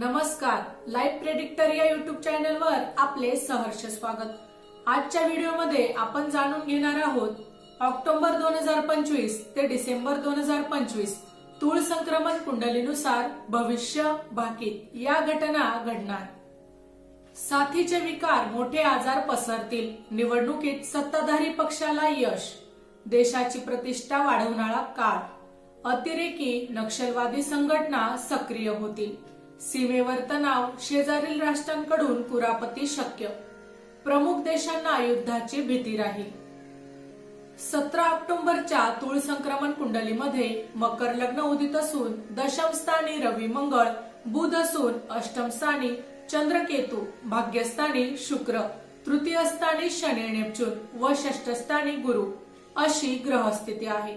नमस्कार live predictor या YouTube चॅनलवर आपले सहर्ष स्वागत. आजच्या व्हिडिओमध्ये आपण जाणून घेणार आहोत ऑक्टोबर दोन हजार पंचवीस ते डिसेंबर दोन हजार पंचवीस तूळ संक्रमण कुंडलीनुसार भविष्य भाकीत या घटना घडणार. साथीचे विकार मोठे आजार पसरतील. निवडणुकीत सत्ताधारी पक्षाला यश. देशाची प्रतिष्ठा वाढवणारा काळ. अतिरेकी नक्षलवादी संघटना सक्रिय होतील. सीमेवर तणाव शेजारील राष्ट्रांकडून कुरापती शक्य. प्रमुख देशांना युद्धाची भीती राहील सतरा ऑक्टोबरच्या तुळ संक्रमण कुंडलीमध्ये मकर लग्न उदित असून दशम स्थानी रवी मंगळ बुध असून अष्टमस्थानी चंद्रकेतू भाग्यस्थानी शुक्र तृतीयस्थानी शनी नेपच्यून व षष्ठस्थानी गुरु अशी ग्रहस्थिती आहे.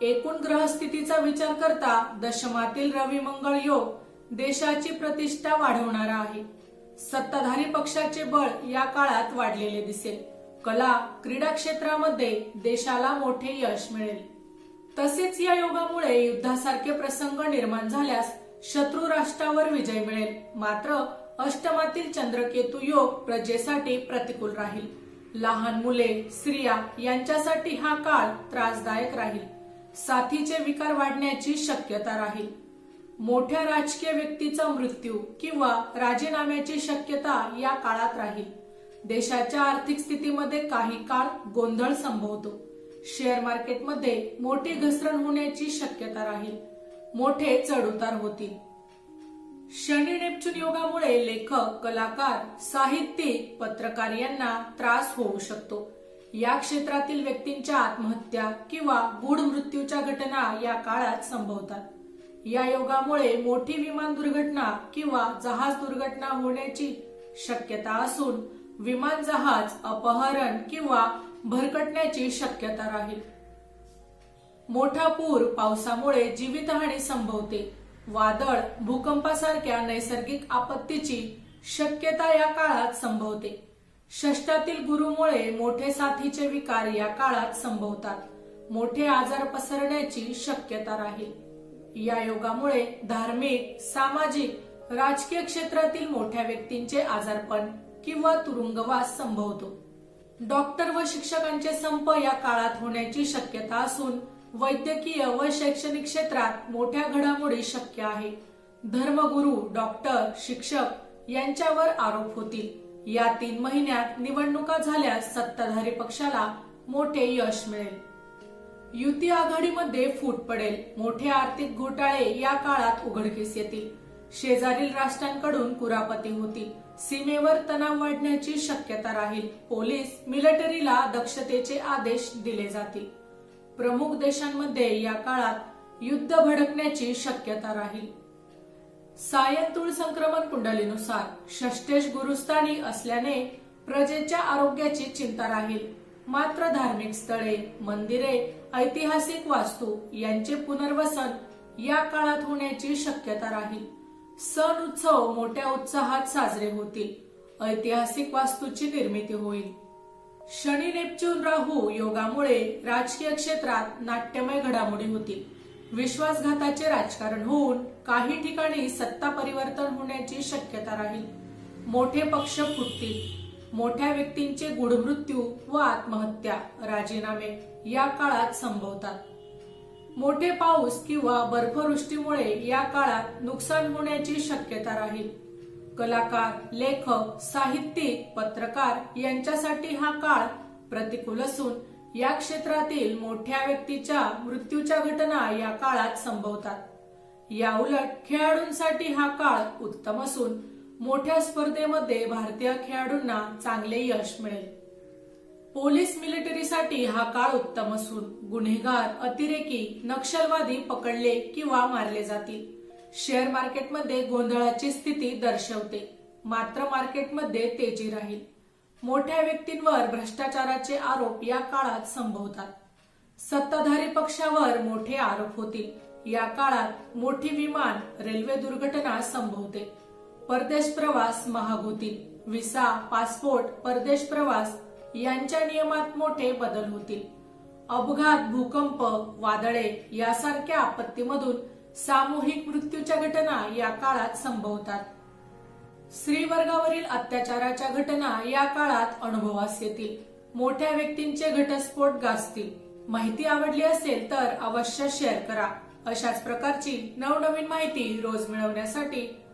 एकूण ग्रहस्थितीचा विचार करता दशमातील रवी मंगळ योग देशाची प्रतिष्ठा वाढवणारा आहे. सत्ताधारी पक्षाचे बळ या काळात वाढलेले दिसेल. कला क्रीडा क्षेत्रामध्ये देशाला मोठे यश मिळेल. तसेच या योगामुळे युद्धासारखे प्रसंग निर्माण झाल्यास शत्रू राष्ट्रावर विजय मिळेल. मात्र अष्टमातील चंद्रकेतू योग प्रजेसाठी प्रतिकूल राहील. लहान मुले स्त्रिया यांच्यासाठी हा काळ त्रासदायक राहील. साथीचे विकार वाढण्याची शक्यता राहील. मोठ्या राजकीय व्यक्तीचा मृत्यू किंवा राजीनाम्याची शक्यता या काळात राहील. देशाच्या आर्थिक स्थितीमध्ये काही काळ गोंधळ संभवतो. शेअर मार्केटमध्ये मोठी घसरण होण्याची शक्यता राहील. मोठे चढउतार होतील. शनी नेपच्यून योगामुळे लेखक कलाकार साहित्यिक पत्रकार यांना त्रास होऊ शकतो. या क्षेत्रातील व्यक्तींच्या आत्महत्या किंवा गूढ मृत्यूच्या घटना या काळात संभवतात. या योगामुळे मोठी विमान दुर्घटना किंवा जहाज दुर्घटना होण्याची शक्यता असून विमान जहाज अपहरण किंवा भरकटण्याची शक्यता राहील. मोठा पूर पावसामुळे जीवितहानी संभवते. वादळ भूकंपासारख्या नैसर्गिक आपत्तीची शक्यता या काळात संभवते. षष्टातील गुरुमुळे मोठे साथीचे विकार या काळात संभवतात. मोठे आजार पसरण्याची शक्यता राहील. या योगामुळे धार्मिक सामाजिक राजकीय क्षेत्रातील मोठ्या व्यक्तींचे आजारपण किंवा तुरुंगवास संभवतो. डॉक्टर व शिक्षकांचे संप या काळात होण्याची शक्यता असून वैद्यकीय व शैक्षणिक क्षेत्रात मोठ्या घडामोडी शक्य आहे. धर्मगुरू डॉक्टर शिक्षक यांच्यावर आरोप होतील. या तीन महिन्यात निवडणुका झाल्यास सत्ताधारी पक्षाला मोठे यश मिळेल. युती आघाडीमध्ये फूट पडेल. मोठे आर्थिक घोटाळे या काळात उघडकीस येतील. शेजारील राष्ट्रांकडून कुरापती होतील. सीमेवर तणाव वाढण्याची शक्यता राहील. पोलीस मिलिटरीला दक्षतेचे आदेश दिले जातील. प्रमुख देशांमध्ये या काळात युद्ध भडकण्याची शक्यता राहील. सायंतुळ संक्रमण कुंडलीनुसार षष्टेश गुरुस्थानी असल्याने प्रजेच्या आरोग्याची चिंता राहील. मात्र धार्मिक स्थळे मंदिरे ऐतिहासिक वास्तू यांचे पुनर्वसन या काळात होण्याची शक्यता राहील. सण उत्सव मोठ्या उत्साहात साजरे होतील. ऐतिहासिक वास्तूची निर्मिती होईल. शनी नेपच्यून राहू योगामुळे राजकीय क्षेत्रात नाट्यमय घडामोडी होतील. विश्वासघाताचे राजकारण होऊन काही ठिकाणी सत्ता परिवर्तन होण्याची शक्यता राहील. मोठे पक्ष फुटतील. मोठ्या व्यक्तींचे गुढमृत्यू व आत्महत्या राजीनामे या काळात संभवतात. मोठे पाऊस किंवा बर्फवृष्टीमुळे या काळात नुकसान होण्याची शक्यता राहील. कलाकार लेखक साहित्यिक पत्रकार यांच्यासाठी हा काळ प्रतिकूल असून या क्षेत्रातील मोठ्या व्यक्तीच्या मृत्यूच्या घटना या काळात संभवतात. या उलट खेळाडूंसाठी हा काळ उत्तम असून मोठ्या स्पर्धेमध्ये भारतीय खेळाडूंना चांगले यश मिळेल. पोलीस मिलिटरीसाठी हा काळ उत्तम असून गुन्हेगार अतिरेकी नक्षलवादी पकडले किंवा मारले जातील. शेअर मार्केटमध्ये गोंधळाची स्थिती दर्शवते. मात्र मार्केटमध्ये तेजी राहील. मोठ्या व्यक्तींवर भ्रष्टाचाराचे आरोप या काळात संभवतात. सत्ताधारी पक्षावर मोठे आरोप होतील. या काळात मोठी विमान रेल्वे दुर्घटना संभवते. परदेश प्रवास महाग होतील विसा पासपोर्ट परदेश प्रवास यांच्या नियमात मोठे बदल होतील. अपघात भूकंप वादळे यासारख्या आपत्तीमधून सामूहिक मृत्यूच्या घटना या काळात संभवतात. स्त्री वर्गावरील अत्याचाराच्या घटना या काळात अनुभवास येतील. मोठ्या व्यक्तींचे घटस्फोट गाजतील. माहिती आवडली असेल तर अवश्य शेअर करा. अशाच प्रकारची नवनवीन माहिती रोज मिळवण्यासाठी